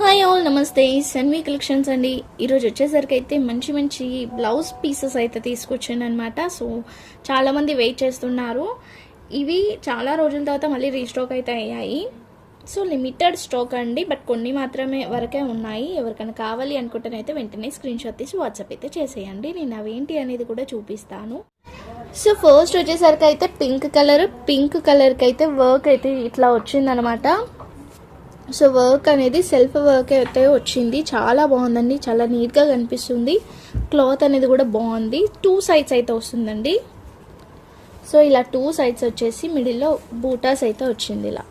Hi all నమస్తే. సెన్వి collections అండి. ఈరోజు వచ్చేసరికి అయితే మంచి మంచి బ్లౌజ్ పీసెస్ అయితే తీసుకొచ్చాను అనమాట సో చాలామంది వెయిట్ చేస్తున్నారు. ఇవి చాలా రోజుల తర్వాత మళ్ళీ రీస్టాక్ అయితే అయ్యాయి. సో లిమిటెడ్ స్టాక్ అండి. బట్ కొన్ని మాత్రమే వరకే ఉన్నాయి. ఎవరికైనా కావాలి అనుకుంటేనైతే వెంటనే స్క్రీన్ షాట్ తీసి వాట్సాప్ అయితే చేసేయండి. నేను అవేంటి అనేది కూడా చూపిస్తాను. సో ఫస్ట్ వచ్చేసరికి అయితే పింక్ కలర్ పింక్ కలర్కి అయితే వర్క్ అయితే ఇట్లా వచ్చిందనమాట సో వర్క్ అనేది సెల్ఫ్ వర్క్ అయితే వచ్చింది. చాలా బాగుందండి. చాలా నీట్గా కనిపిస్తుంది. క్లాత్ అనేది కూడా బాగుంది. టూ సైడ్స్ అయితే వస్తుందండి. సో ఇలా టూ సైడ్స్ వచ్చేసి మిడిల్లో బూటాస్ అయితే వచ్చింది ఇలా.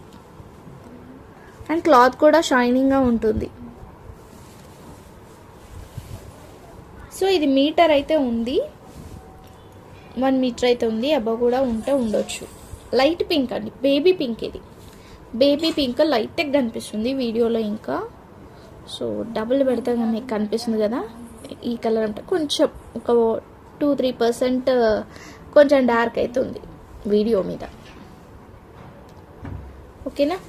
అండ్ క్లాత్ కూడా షైనింగ్గా ఉంటుంది. సో ఇది మీటర్ అయితే ఉంది. వన్ మీటర్ అయితే ఉంది. అబ్బా కూడా ఉంటే ఉండొచ్చు. లైట్ పింక్ అండి. బేబీ పింక్ ఇది. బేబీ పింక్ లైట్గా కనిపిస్తుంది వీడియోలో ఇంకా. సో డబుల్ పెడితే మీకు కనిపిస్తుంది కదా. ఈ కలర్ అంటే కొంచెం ఒక టూ త్రీ పర్సెంట్ కొంచెం డార్క్ అవుతుంది వీడియో మీద. ఓకేనా?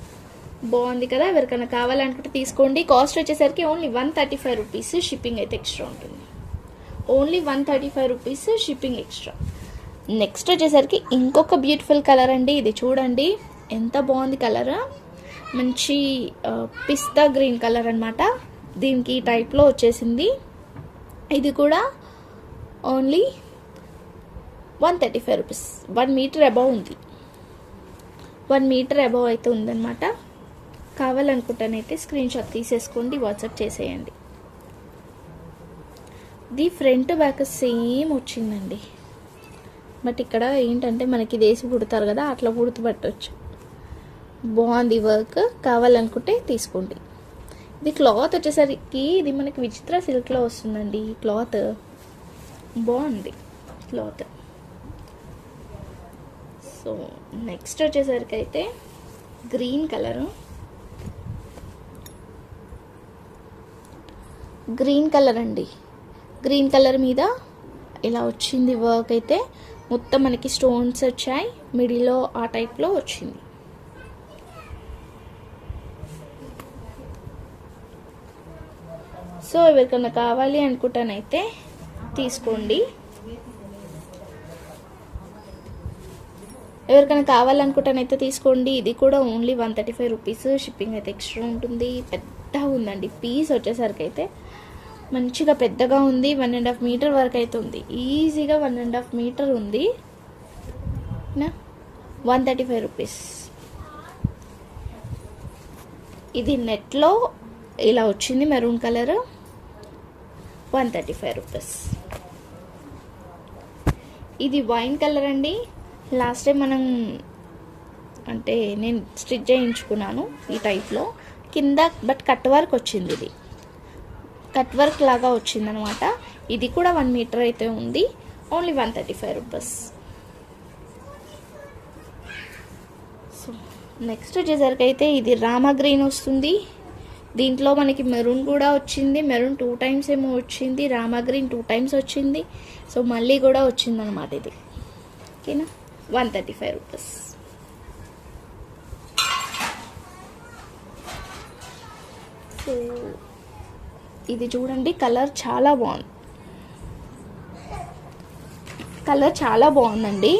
బాగుంది కదా? ఎవరికైనా కావాలనుకుంటే తీసుకోండి. కాస్ట్ వచ్చేసరికి only one thirty five rupees shipping అయితే ఎక్స్ట్రా ఉంటుంది. Only one thirty five rupees shipping extra next వచ్చేసరికి ఇంకొక బ్యూటిఫుల్ కలర్ అండి. ఇది చూడండి. ఎంత బాగుంది కలర్? మంచి పిస్తా గ్రీన్ కలర్ అనమాట దీనికి ఈ టైప్లో వచ్చేసింది. ఇది కూడా only one thirty five rupees one metre above ఉంది. వన్ మీటర్ అబవ్ అయితే ఉందన్నమాట. కావాలనుకుంటానైతే స్క్రీన్ షాట్ తీసేసుకోండి వాట్సాప్ చేసేయండి. ది ఫ్రంట్ బ్యాక్ సేమ్ వచ్చిందండి. బట్ ఇక్కడ ఏంటంటే మనకి దేశ పుడతారు కదా అట్లా పుడుతుపట్టవచ్చు బాగుంది వర్క్. కావాలనుకుంటే తీసుకోండి. ఇది క్లాత్ వచ్చేసరికి ఇది మనకి విచిత్ర సిల్క్లో వస్తుందండి క్లాత్. బాగుంది క్లాత్. సో నెక్స్ట్ వచ్చేసరికి అయితే గ్రీన్ కలరు. గ్రీన్ కలర్ అండి. గ్రీన్ కలర్ మీద ఇలా వచ్చింది వర్క్ అయితే. మొత్తం మనకి స్టోన్స్ వచ్చాయి. మిడిల్లో ఆ టైప్లో వచ్చింది. సో ఎవరికైనా కావాలి అనుకుంటానైతే తీసుకోండి. ఎవరికైనా కావాలనుకుంటానైతే తీసుకోండి. ఇది కూడా only one thirty five rupees shipping అయితే ఎక్స్ట్రా ఉంటుంది. పెద్దగా ఉందండి. పీస్ వచ్చేసరికి అయితే మంచిగా పెద్దగా ఉంది. వన్ అండ్ హాఫ్ మీటర్ వరకు అయితే ఉంది. ఈజీగా వన్ అండ్ హాఫ్ మీటర్ ఉంది. వన్ థర్టీ ఫైవ్ రూపీస్ ఇది నెట్లో ఇలా వచ్చింది maroon colour. One thirty five rupees ఇది వైన్ కలర్ అండి. లాస్ట్ టైం మనం అంటే నేను స్టిచ్ చేయించుకున్నాను ఈ టైప్లో కింద బట్ కట్ వర్క్ వచ్చింది ఇది. కట్ వర్క్ లాగా వచ్చిందనమాట. ఇది కూడా వన్ మీటర్ అయితే ఉంది. Only one thirty five rupees so next వచ్చేసరికి అయితే ఇది రామా గ్రీన్ వస్తుంది. దీంట్లో మనకి మెరూన్ కూడా వచ్చింది. మెరూన్ టూ టైమ్స్ ఏమో వచ్చింది. రామా గ్రీన్ టూ టైమ్స్ వచ్చింది. సో మళ్ళీ కూడా వచ్చిందనమాట ఇది. ఓకేనా? One thirty five rupees. So ఇది చూడండి. కలర్ చాలా బాగుంది. కలర్ చాలా బాగుందండి.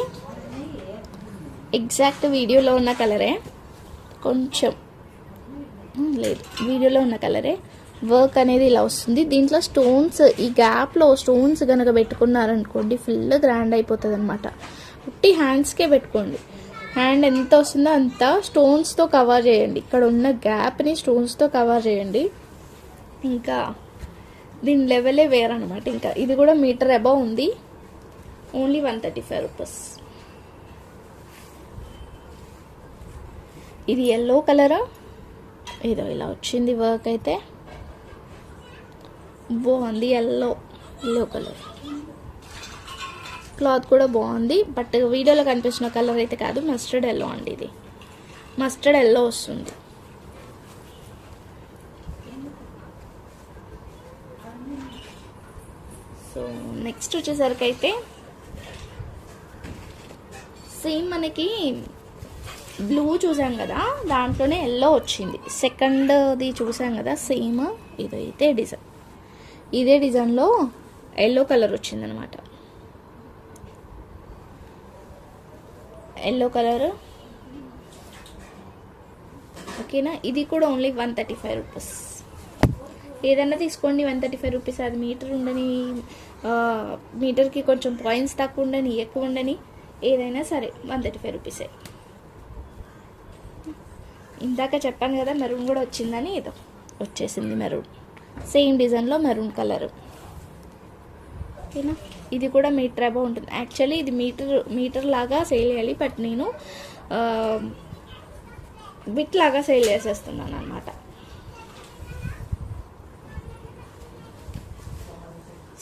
ఎగ్జాక్ట్ వీడియోలో ఉన్న కలరే. కొంచెం లేదు. వీడియోలో ఉన్న కలరే. వర్క్ అనేది ఇలా వస్తుంది. దీంట్లో స్టోన్స్ ఈ గ్యాప్లో స్టోన్స్ కనుక పెట్టుకున్నారనుకోండి ఫుల్ గ్రాండ్ అయిపోతుంది అనమాట ఉట్టి హ్యాండ్స్కే పెట్టుకోండి. హ్యాండ్ ఎంత వస్తుందో అంత స్టోన్స్తో కవర్ చేయండి. ఇక్కడ ఉన్న గ్యాప్ని స్టోన్స్తో కవర్ చేయండి. ఇంకా దీని లెవెలే వేరనమాట ఇంకా ఇది కూడా మీటర్ అబవ్ ఉంది. Only one thirty five rupees. ఇది ఎల్లో కలరా? ఏదో ఇలా వచ్చింది వర్క్ అయితే. బాగుంది ఎల్లో ఎల్లో కలర్ క్లాత్ కూడా బాగుంది బట్ వీడియోలో కనిపించిన కలర్ అయితే కాదు మస్టర్డ్ ఎల్లో అండి ఇది. మస్టర్డ్ ఎల్లో వస్తుంది. సో నెక్స్ట్ వచ్చేసరికి అయితే సేమ్ మనకి బ్లూ చూసాం కదా దాంట్లోనే ఎల్లో వచ్చింది. సెకండ్ది చూసాం కదా సేమ్ ఇదైతే డిజైన్ ఇదే డిజైన్లో ఎల్లో కలర్ వచ్చిందనమాట ఎల్లో కలర్ ఓకేనా ఇది కూడా only one thirty five rupees ఏదైనా తీసుకోండి వన్ థర్టీ ఫైవ్ రూపీస్ అది మీటర్ ఉండని మీటర్కి కొంచెం పాయింట్స్ తక్కువ ఉండని ఎక్కువ ఉండని ఏదైనా సరే వన్ థర్టీ ఫైవ్ రూపీసే ఇందాక చెప్పాను కదా మెరూన్ కూడా వచ్చిందని ఏదో వచ్చేసింది మెరూన్. సేమ్ డిజైన్లో మెరూన్ కలర్. ఓకేనా? ఇది కూడా మీటర్ అబౌ ఉంటుంది. యాక్చువల్లీ ఇది మీటర్ మీటర్ లాగా సేల్ చేయాలి బట్ నేను బిట్ లాగా సేల్ చేసేస్తున్నాను అనమాట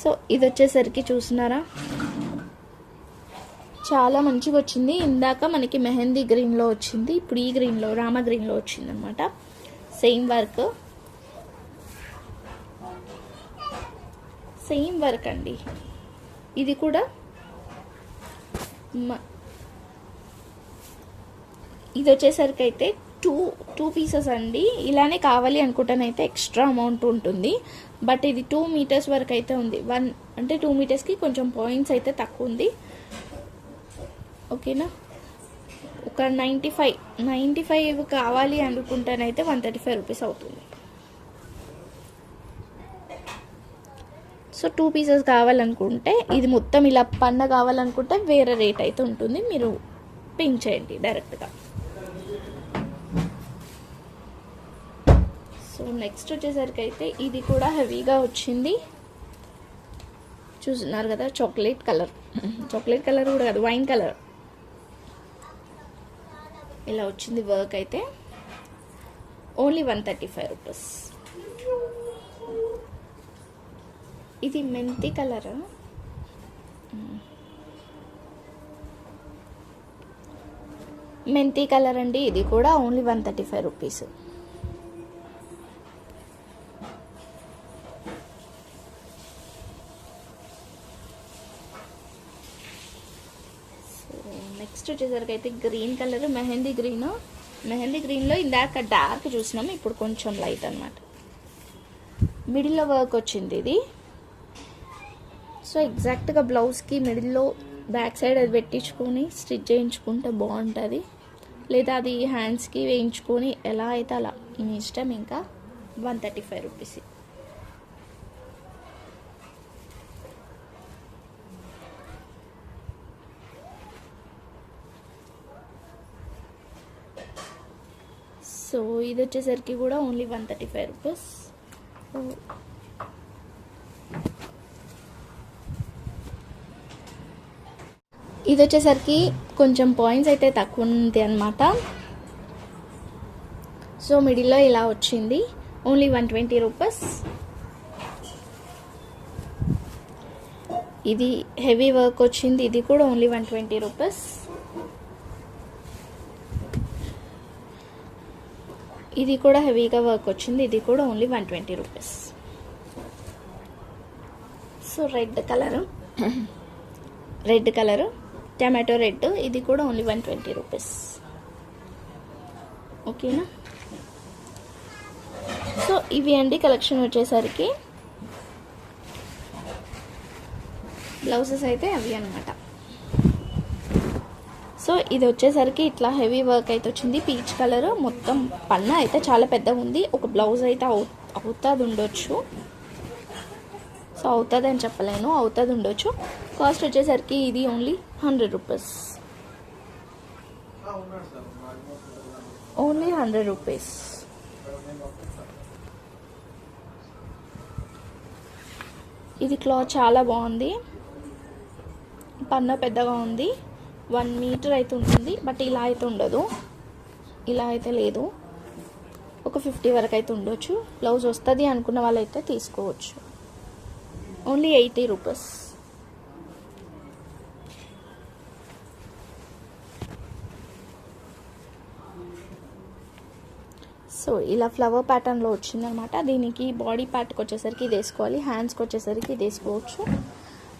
సో ఇది వచ్చేసరికి చూస్తున్నారా? చాలా మంచిగా వచ్చింది. ఇందాక మనకి మెహందీ గ్రీన్లో వచ్చింది. ఇప్పుడు ఈ గ్రీన్లో రామ గ్రీన్లో వచ్చింది అనమాట సేమ్ వర్క్ సేమ్ వర్క్ అండి. ఇది కూడా మ- ఇది వచ్చేసరికి అయితే టూ టూ పీసెస్ అండి. ఇలానే కావాలి అనుకుంటానైతే ఎక్స్ట్రా అమౌంట్ ఉంటుంది. బట్ ఇది టూ మీటర్స్ వరకు అయితే ఉంది. వన్ అంటే టూ మీటర్స్కి కొంచెం పాయింట్స్ అయితే తక్కువ ఉంది. ఓకేనా? ఒక నైంటీ ఫైవ్ నైంటీ ఫైవ్ కావాలి అనుకుంటానైతే వన్ థర్టీ ఫైవ్ రూపీస్ అవుతుంది. సో టూ పీసెస్ కావాలనుకుంటే ఇది మొత్తం ఇలా పన్న కావాలనుకుంటే వేరే రేట్ అయితే ఉంటుంది. మీరు పింక్ చేయండి డైరెక్ట్గా. సో నెక్స్ట్ వచ్చేసరికి అయితే ఇది కూడా హెవీగా వచ్చింది. చూస్తున్నారు కదా చాక్లెట్ కలర్. చాక్లెట్ కలర్ కూడా కాదు వైన్ కలర్. ఇలా వచ్చింది వర్క్ అయితే only one thirty five rupees ఇది మెంతి కలర్ మెంతి కలర్ అండి ఇది కూడా only one thirty five rupees next వచ్చేసరికి అయితే green colour mehndi green. Mehndi గ్రీన్లో ఇందాక డార్క్ చూసినాం ఇప్పుడు కొంచెం లైట్ అనమాట మిడిల్లో వర్క్ వచ్చింది ఇది. సో ఎగ్జాక్ట్గా బ్లౌజ్కి మిడిల్లో బ్యాక్ సైడ్ అది పెట్టించుకొని స్టిచ్ చేయించుకుంటే బాగుంటుంది. లేదా అది హ్యాండ్స్కి వేయించుకొని ఎలా అయితే అలా మీ ఇష్టం ఇంకా one thirty five rupees so ఇది వచ్చేసరికి కూడా only one thirty five rupees. ఇది వచ్చేసరికి కొంచెం పాయింట్స్ అయితే తక్కువ ఉంది అనమాట సో మిడిల్లో ఇలా వచ్చింది. Only one twenty rupees. ఇది హెవీ వర్క్ వచ్చింది. ఇది కూడా ఓన్లీ వన్ ట్వంటీ రూపీస్. ఇది కూడా హెవీగా వర్క్ వచ్చింది. ఇది కూడా only one twenty rupees so red colour red colour tomato red ఇది కూడా ఓన్లీ వన్ ట్వంటీ రూపీస్ ఓకేనా సో ఇవి అండి కలెక్షన్ వచ్చేసరికి. బ్లౌజెస్ అయితే అవి అనమాట సో ఇది వచ్చేసరికి ఇట్లా హెవీ వర్క్ అయితే వచ్చింది. పీచ్ కలర్ మొత్తం పన్న అయితే చాలా పెద్దగా ఉంది. ఒక బ్లౌజ్ అయితే అవు అవుతుంది ఉండొచ్చు. సో అవుతుంది అని చెప్పలేను అవుతుంది ఉండొచ్చు. కాస్ట్ వచ్చేసరికి ఇది only hundred rupees only hundred rupees ఇది క్లాత్ చాలా బాగుంది. పన్న పెద్దగా ఉంది. వన్ మీటర్ అయితే ఉంటుంది బట్ ఇలా అయితే ఉండదు. ఇలా అయితే లేదు. ఒక ఫిఫ్టీ వరకు అయితే ఉండొచ్చు. బ్లౌజ్ వస్తుంది అనుకున్న వాళ్ళైతే తీసుకోవచ్చు. Only eighty rupees. సో ఇలా ఫ్లవర్ ప్యాటర్న్లో వచ్చిందనమాట. దీనికి బాడీ పార్ట్కి వచ్చేసరికి ఇది వేసుకోవాలి హ్యాండ్స్కి వచ్చేసరికి ఇది వేసుకోవచ్చు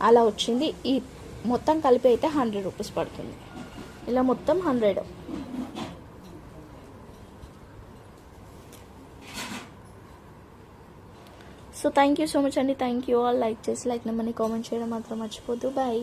అలా వచ్చింది. ఈ మొత్తం కలిపి అయితే హండ్రెడ్ రూపీస్ పడుతుంది. ఇలా మొత్తం hundred. So thank you so much అండి. Thank you all. లైక్ చేసి లైక్ నెంబర్ని కామెంట్ చేయడం మాత్రం మర్చిపోద్దు. బాయ్